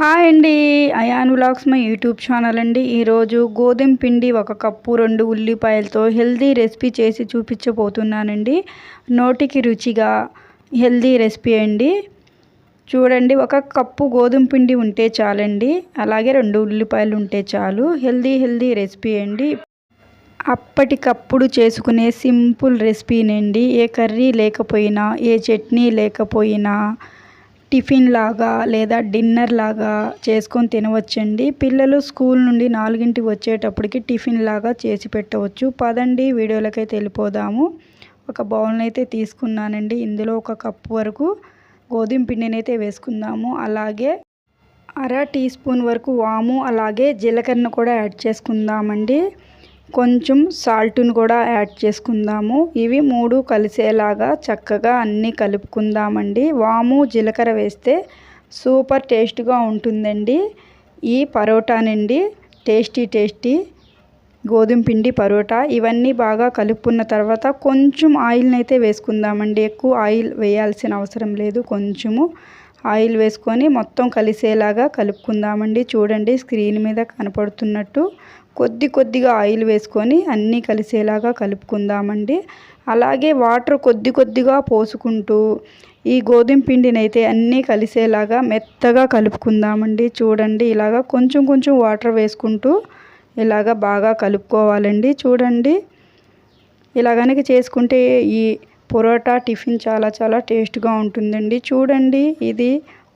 Hi అండి. Ayan vlogs my YouTube channel అండి. ఈరోజు గోధుమ పిండి ఒక కప్పు రెండు ఉల్లిపాయలతో హెల్దీ రెసిపీ చేసి చూపించబోతున్నానండి. నోటికి రుచిగా హెల్దీ రెసిపీ అండి. చూడండి ఒక కప్పు గోధుమ పిండి ఉంటే చాలండి. అలాగే రెండు ఉల్లిపాయలు ఉంటే చాలు. హెల్దీ హెల్దీ రెసిపీ అండి. అప్పటికప్పుడు చేసుకునే సింపుల్ రెసిపీనండి. ఏ కర్రీ లేకపోయినా ఏ చట్నీ లేకపోయినా టిఫిన్ లాగా లేదా డిన్నర్ లాగా చేసుకొని తినవచ్చండి. పిల్లలు స్కూల్ నుండి నాలుగింటికి వచ్చేటప్పటికి టిఫిన్ లాగా చేసి పెట్టవచ్చు. పదండి వీడియోలకైతే వెళ్ళిపోదాము. ఒక బౌల్ని అయితే తీసుకున్నానండి. ఇందులో ఒక కప్పు వరకు గోధుమ పిండిని అయితే వేసుకుందాము. అలాగే అర టీ స్పూన్ వరకు వాము అలాగే జీలకర్ర కూడా యాడ్ చేసుకుందామండి. కొంచెం సాల్ట్ను కూడా యాడ్ చేసుకుందాము. ఇవి మూడు కలిసేలాగా చక్కగా అన్నీ కలుపుకుందామండి. వాము జీలకర్ర వేస్తే సూపర్ టేస్ట్గా ఉంటుందండి. ఈ పరోటానండి టేస్టీ టేస్టీ గోధుమ పిండి పరోటా ఇవన్నీ బాగా కలుపుకున్న తర్వాత కొంచెం ఆయిల్ని అయితే వేసుకుందామండి. ఎక్కువ ఆయిల్ వేయాల్సిన అవసరం లేదు. కొంచెము ఆయిల్ వేసుకొని మొత్తం కలిసేలాగా కలుపుకుందామండి. చూడండి స్క్రీన్ మీద కనపడుతున్నట్టు. కొద్ది కొద్దిగా ఆయిల్ వేసుకొని అన్నీ కలిసేలాగా కలుపుకుందామండి. అలాగే వాటర్ కొద్ది కొద్దిగా పోసుకుంటూ ఈ గోధుమ పిండినైతే అన్నీ కలిసేలాగా మెత్తగా కలుపుకుందామండి. చూడండి ఇలాగా కొంచెం కొంచెం వాటర్ వేసుకుంటూ ఇలాగ బాగా కలుపుకోవాలండి. చూడండి ఇలా కనుక చేసుకుంటే ఈ పొరోటా టిఫిన్ చాలా చాలా టేస్ట్గా ఉంటుందండి. చూడండి ఇది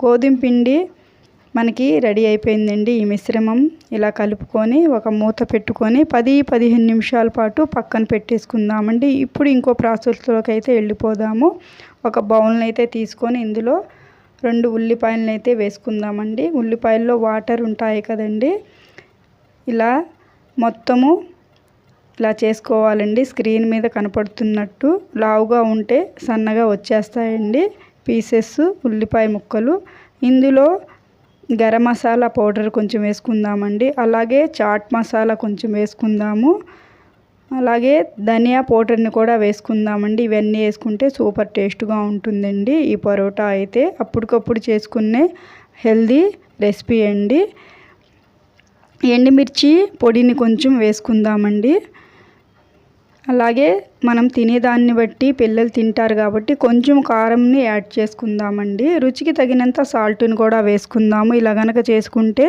గోధుమ పిండి మనకి రెడీ అయిపోయిందండి ఈ మిశ్రమం. ఇలా కలుపుకొని ఒక మూత పెట్టుకొని పది పదిహేను నిమిషాల పాటు పక్కన పెట్టేసుకుందామండి. ఇప్పుడు ఇంకో ప్రాసెస్లోకి అయితే వెళ్ళిపోదాము. ఒక బౌల్ని అయితే తీసుకొని ఇందులో రెండు ఉల్లిపాయలను అయితే వేసుకుందామండి. ఉల్లిపాయల్లో వాటర్ ఉంటాయి కదండి. ఇలా మొత్తము ఇలా చేసుకోవాలండి. స్క్రీన్ మీద కనపడుతున్నట్టు లావుగా ఉంటే సన్నగా వచ్చేస్తాయండి. పీసెస్ ఉల్లిపాయ ముక్కలు. ఇందులో గరం మసాలా పౌడర్ కొంచెం వేసుకుందామండి. అలాగే చాట్ మసాలా కొంచెం వేసుకుందాము. అలాగే ధనియా పౌడర్ని కూడా వేసుకుందామండి. ఇవన్నీ వేసుకుంటే సూపర్ టేస్ట్గా ఉంటుందండి ఈ పరోటా అయితే. అప్పటికప్పుడు చేసుకునే హెల్దీ రెసిపీ అండి. ఎండుమిర్చి పొడిని కొంచెం వేసుకుందామండి. అలాగే మనం తినేదాన్ని బట్టి పిల్లలు తింటారు కాబట్టి కొంచెం కారంని యాడ్ చేసుకుందామండి. రుచికి తగినంత సాల్ట్ని కూడా వేసుకుందాము. ఇలా కనుక చేసుకుంటే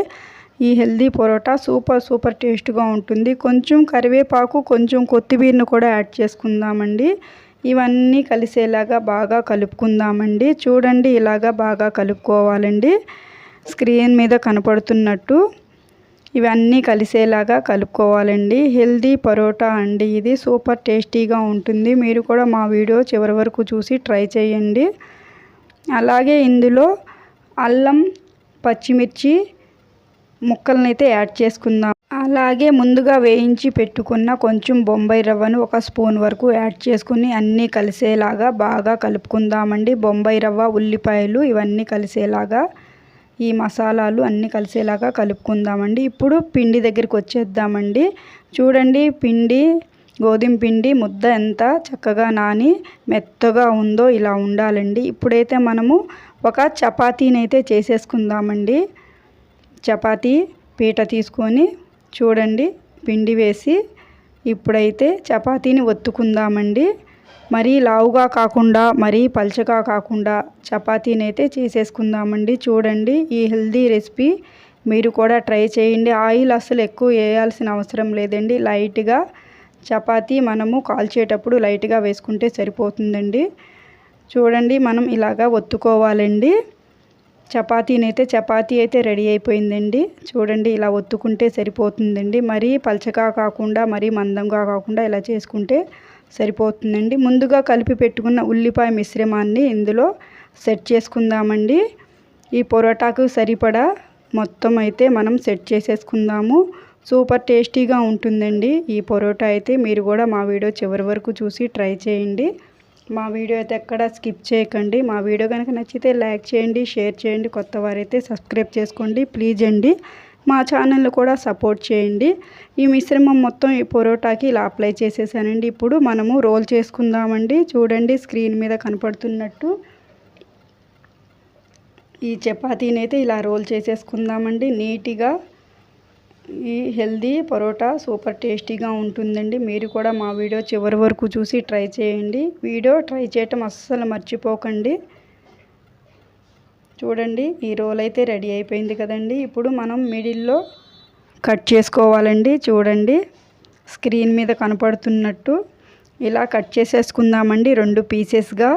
ఈ హెల్దీ పొరోటా సూపర్ సూపర్ టేస్ట్గా ఉంటుంది. కొంచెం కరివేపాకు కొంచెం కొత్తిమీరను కూడా యాడ్ చేసుకుందామండి. ఇవన్నీ కలిసేలాగా బాగా కలుపుకుందామండి. చూడండి ఇలాగా బాగా కలుపుకోవాలండి. స్క్రీన్ మీద కనపడుతున్నట్టు. ఇవన్నీ కలిసేలాగా కలుపుకోవాలండి. హెల్దీ పరోటా అండి ఇది. సూపర్ టేస్టీగా ఉంటుంది. మీరు కూడా మా వీడియో చివరి వరకు చూసి ట్రై చేయండి. అలాగే ఇందులో అల్లం పచ్చిమిర్చి ముక్కలనైతే అయితే యాడ్ చేసుకుందాం. అలాగే ముందుగా వేయించి పెట్టుకున్న కొంచెం బొంబాయి రవ్వను ఒక స్పూన్ వరకు యాడ్ చేసుకుని అన్నీ కలిసేలాగా బాగా కలుపుకుందామండి. బొంబాయి రవ్వ ఉల్లిపాయలు ఇవన్నీ కలిసేలాగా ఈ మసాలాలు అన్నీ కలిసేలాగా కలుపుకుందామండి. ఇప్పుడు పిండి దగ్గరికి వచ్చేద్దామండి. చూడండి పిండి గోధుమ పిండి ముద్ద ఎంత చక్కగా నాని మెత్తగా ఉందో ఇలా ఉండాలండి. ఇప్పుడైతే మనము ఒక చపాతీని అయితే చేసేసుకుందామండి. చపాతీ పీట తీసుకొని చూడండి పిండి వేసి ఇప్పుడైతే చపాతీని ఒత్తుకుందామండి. మరీ లావుగా కాకుండా మరీ పల్చగా కాకుండా చపాతీని అయితే చేసేసుకుందామండి. చూడండి ఈ హెల్దీ రెసిపీ. మీరు కూడా ట్రై చేయండి. ఆయిల్ అసలు ఎక్కువ వేయాల్సిన అవసరం లేదండి. లైట్గా చపాతీ మనము కాల్చేటప్పుడు లైట్గా వేసుకుంటే సరిపోతుందండి. చూడండి మనం ఇలాగా ఒత్తుకోవాలండి. చపాతీని అయితే చపాతీ అయితే రెడీ అయిపోయిందండి. చూడండి ఇలా ఒత్తుకుంటే సరిపోతుందండి. మరీ పల్చగా కాకుండా మరీ మందంగా కాకుండా ఇలా చేసుకుంటే సరిపోతుందండి. ముందుగా కలిపి పెట్టుకున్న ఉల్లిపాయ మిశ్రమాన్ని ఇందులో సెట్ చేసుకుందామండి. ఈ పొరోటాకు సరిపడా మొత్తం అయితే మనం సెట్ చేసేసుకుందాము. సూపర్ టేస్టీగా ఉంటుందండి ఈ పొరోటా అయితే. మీరు కూడా మా వీడియో చివరి వరకు చూసి ట్రై చేయండి. మా వీడియో అయితే ఎక్కడ స్కిప్ చేయకండి. మా వీడియో కనుక నచ్చితే లైక్ చేయండి షేర్ చేయండి కొత్త వారైతే సబ్స్క్రైబ్ చేసుకోండి. ప్లీజ్ అండి. మా ఛానల్ని కూడా సపోర్ట్ చేయండి. ఈ మిశ్రమం మొత్తం ఈ పొరోటాకి ఇలా అప్లై చేసేసానండి. ఇప్పుడు మనము రోల్ చేసుకుందామండి. చూడండి స్క్రీన్ మీద కనపడుతున్నట్టు ఈ చపాతీని అయితే ఇలా రోల్ చేసేసుకుందామండి. నీట్గా ఈ హెల్దీ పరోటా సూపర్ టేస్టీగా ఉంటుందండి. మీరు కూడా మా వీడియో చివరి వరకు చూసి ట్రై చేయండి. వీడియో ట్రై చేయటం అస్సలు మర్చిపోకండి. చూడండి ఈ రోల్ అయితే రెడీ అయిపోయింది కదండి. ఇప్పుడు మనం మిడిల్లో కట్ చేసుకోవాలండి. చూడండి స్క్రీన్ మీద కనపడుతున్నట్టు ఇలా కట్ చేసేసుకుందామండి. రెండు పీసెస్గా.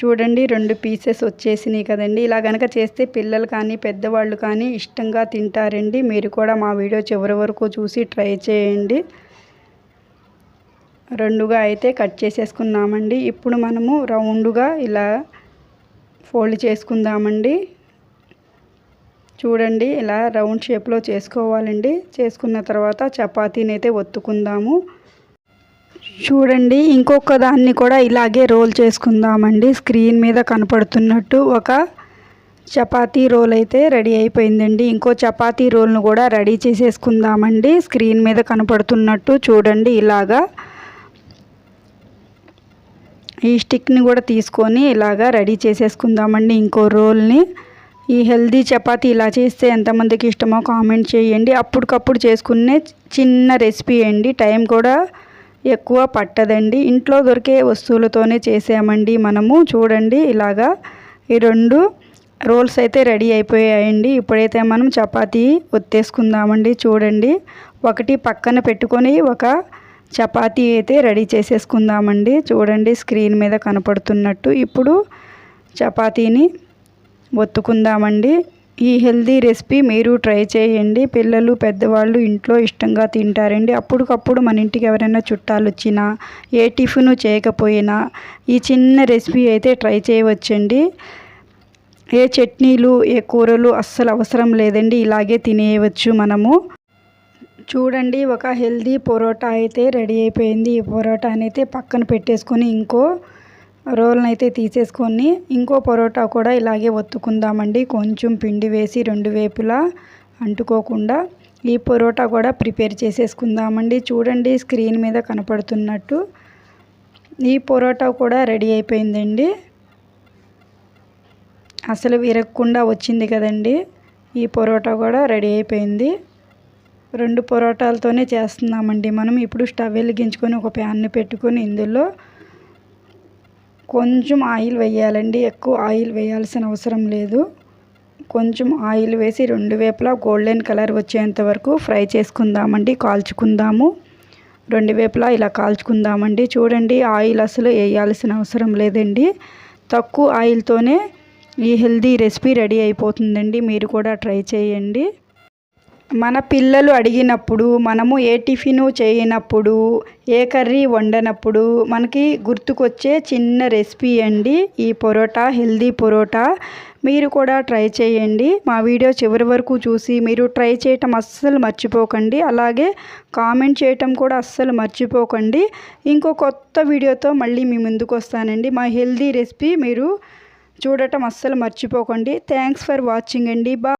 చూడండి రెండు పీసెస్ వచ్చేసినాయి కదండి. ఇలా కనుక చేస్తే పిల్లలు కానీ పెద్దవాళ్ళు కానీ ఇష్టంగా తింటారండి. మీరు కూడా మా వీడియో చివరి వరకు చూసి ట్రై చేయండి. రెండుగా అయితే కట్ చేసేసుకున్నామండి ఇప్పుడు మనము రౌండ్గా ఇలా ఫోల్డ్ చేసుకుందామండి. చూడండి ఇలా రౌండ్ షేప్లో చేసుకోవాలండి. చేసుకున్న తర్వాత చపాతీని అయితే ఒత్తుకుందాము. చూడండి ఇంకొక దాన్ని కూడా ఇలాగే రోల్ చేసుకుందామండి. స్క్రీన్ మీద కనపడుతున్నట్టు ఒక చపాతీ రోల్ అయితే రెడీ అయిపోయిందండి. ఇంకో చపాతీ రోల్ను కూడా రెడీ చేసేసుకుందామండి. స్క్రీన్ మీద కనపడుతున్నట్టు చూడండి ఇలాగా ఈ స్టిక్ని కూడా తీసుకొని ఇలాగా రెడీ చేసేసుకుందామండి. ఇంకో రోల్ని. ఈ హెల్దీ చపాతి ఇలా చేస్తే ఎంతమందికి ఇష్టమో కామెంట్ చేయండి. అప్పటికప్పుడు చేసుకునే చిన్న రెసిపీ అండి. టైం కూడా ఎక్కువ పట్టదండి. ఇంట్లో దొరికే వస్తువులతోనే చేసామండి మనము. చూడండి ఇలాగా ఈ రెండు రోల్స్ అయితే రెడీ అయిపోయాయండి. ఇప్పుడైతే మనం చపాతీ ఒత్తేసుకుందామండి. చూడండి. ఒకటి పక్కన పెట్టుకొని ఒక చపాతీ అయితే రెడీ చేసేసుకుందామండి. చూడండి స్క్రీన్ మీద కనపడుతున్నట్టు ఇప్పుడు చపాతీని ఒత్తుకుందామండి. ఈ హెల్దీ రెసిపీ మీరు ట్రై చేయండి. పిల్లలు పెద్దవాళ్ళు ఇంట్లో ఇష్టంగా తింటారండి. అప్పటికప్పుడు మన ఇంటికి ఎవరైనా చుట్టాలు వచ్చినా ఏ టిఫిన్ చేయకపోయినా ఈ చిన్న రెసిపీ అయితే ట్రై చేయవచ్చండి. ఏ చట్నీలు ఏ కూరలు అస్సలు అవసరం లేదండి. ఇలాగే తినేయవచ్చు మనము. చూడండి ఒక హెల్దీ పొరోటా అయితే రెడీ అయిపోయింది. ఈ పొరోటాని అయితే పక్కన పెట్టేసుకొని ఇంకో రోల్ని అయితే తీసేసుకొని ఇంకో పరోటా కూడా ఇలాగే ఒత్తుకుందామండి. కొంచెం పిండి వేసి రెండు వైపులా అంటుకోకుండా ఈ పరోటా కూడా ప్రిపేర్ చేసేసుకుందామండి. చూడండి స్క్రీన్ మీద కనపడుతున్నట్టు ఈ పరోటా కూడా రెడీ అయిపోయిందండి. అసలు విరగకుండా వచ్చింది కదండి. ఈ పరోటా కూడా రెడీ అయిపోయింది. రెండు పొరోటాలతోనే చేస్తున్నామండి. మనం ఇప్పుడు స్టవ్ వెలిగించుకొని ఒక ప్యాన్ని పెట్టుకొని ఇందులో కొంచెం ఆయిల్ వేయాలండి. ఎక్కువ ఆయిల్ వేయాల్సిన అవసరం లేదు. కొంచెం ఆయిల్ వేసి రెండు వైపులా గోల్డెన్ కలర్ వచ్చేంత వరకు ఫ్రై చేసుకుందామండి. కాల్చుకుందాము. రెండు వైపులా ఇలా కాల్చుకుందామండి. చూడండి ఆయిల్ అసలు వేయాల్సిన అవసరం లేదండి. తక్కువ ఆయిల్తోనే ఈ హెల్దీ రెసిపీ రెడీ అయిపోతుందండి. మీరు కూడా ట్రై చేయండి. మన పిల్లలు అడిగినప్పుడు మనము ఏ టిఫిను చేయనప్పుడు ఏ కర్రీ వండనప్పుడు మనకి గుర్తుకొచ్చే చిన్న రెసిపీ అండి ఈ పొరోటా హెల్దీ పొరోటా. మీరు కూడా ట్రై చేయండి. మా వీడియో చివరి వరకు చూసి మీరు ట్రై చేయటం అస్సలు మర్చిపోకండి. అలాగే కామెంట్ చేయటం కూడా అస్సలు మర్చిపోకండి. ఇంకో కొత్త వీడియోతో మళ్ళీ మీ ముందుకు వస్తానండి. మా హెల్దీ రెసిపీ మీరు చూడటం అస్సలు మర్చిపోకండి. థ్యాంక్స్ ఫర్ వాచింగ్ అండి. బా